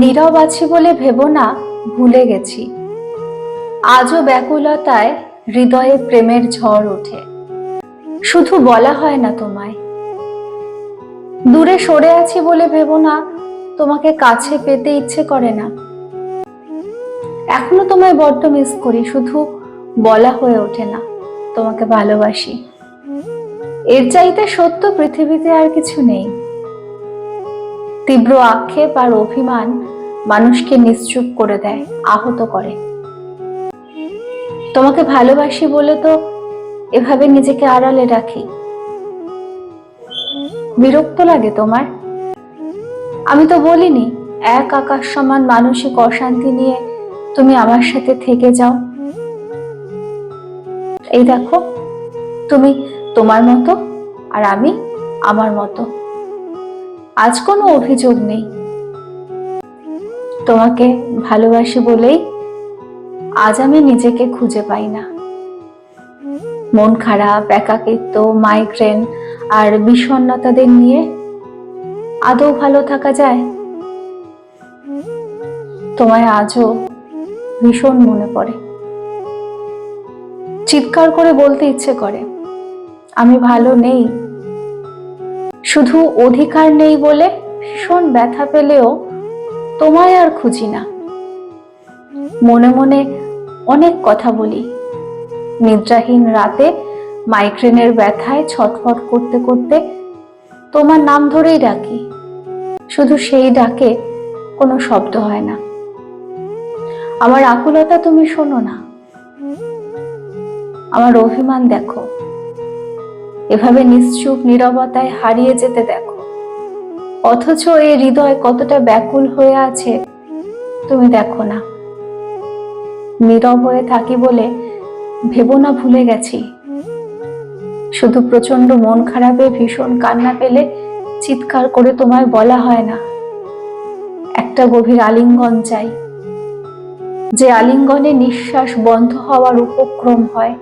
নীরব আছি বলে ভেবো না, ভুলে গেছি। আজও ব্যাকুলতায় হৃদয়ে প্রেমের ঝড় ওঠে। শুধু বলা হয় না তোমায়। দূরে সরে আছি বলে ভেবো না, তোমাকে কাছে পেতে ইচ্ছে করে না। এখনও তোমায় বড্ড মিস করি, শুধু বলা হয়ে ওঠে না, তোমাকে ভালোবাসি। এর চাইতে সত্য পৃথিবীতে আর কিছু নেই। তীব্র আক্ষেপ আর অভিমান মানুষকে নিশ্চুপ করে দেয়, আহত করে। তোমাকে ভালোবাসি বলে তো এভাবে নিজেকে আড়ালে রাখি। বিরক্ত লাগে তোমার? আমি তো বলিনি, এক আকাশ সমান মানসিক অশান্তি নিয়ে তুমি আমার সাথে থেকে যাও। এই দেখো, তুমি তোমার মতো আর আমি আমার মতো। আজ কোনো অভিযোগ নেই। তোমাকে ভালোবাসি বলেই আজ আমি নিজেকে খুঁজে পাই না। মন খারাপ, একাকিত্ব মাইগ্রেন আর বিষণ্ণতাদের নিয়ে আদৌ ভালো থাকা যায়? তোমায় আজও ভীষণ মনে পড়ে। চিৎকার করে বলতে ইচ্ছে করে, আমি ভালো নেই। শুধু অধিকার নেই বলে ভীষণ ব্যথা পেলেও তোমায় আর খুঁজি না। মনে মনে অনেক কথা বলি। নিদ্রাহীন রাতে মাইগ্রেনের ব্যথায় ছটফট করতে করতে তোমার নাম ধরেই ডাকি। শুধু সেই ডাকে কোনো শব্দ হয় না। আমার আকুলতা তুমি শোনো না। আমার অভিমান দেখো। এভাবে নিশ্চুপ নীরবতায় হারিয়ে যেতে দেখো। অথচ এই হৃদয় কতটা ব্যাকুল হয়ে আছে, তুমি দেখো না। নীরব হয়ে থাকি বলে ভেবো না ভুলে গেছি। শুধু প্রচণ্ড মন খারাপে ভীষণ কান্না পেলে চিৎকার করে তোমায় বলা হয় না। একটা গভীর আলিঙ্গন চাই। যে আলিঙ্গনে নিঃশ্বাস বন্ধ হওয়ার উপক্রম হয়।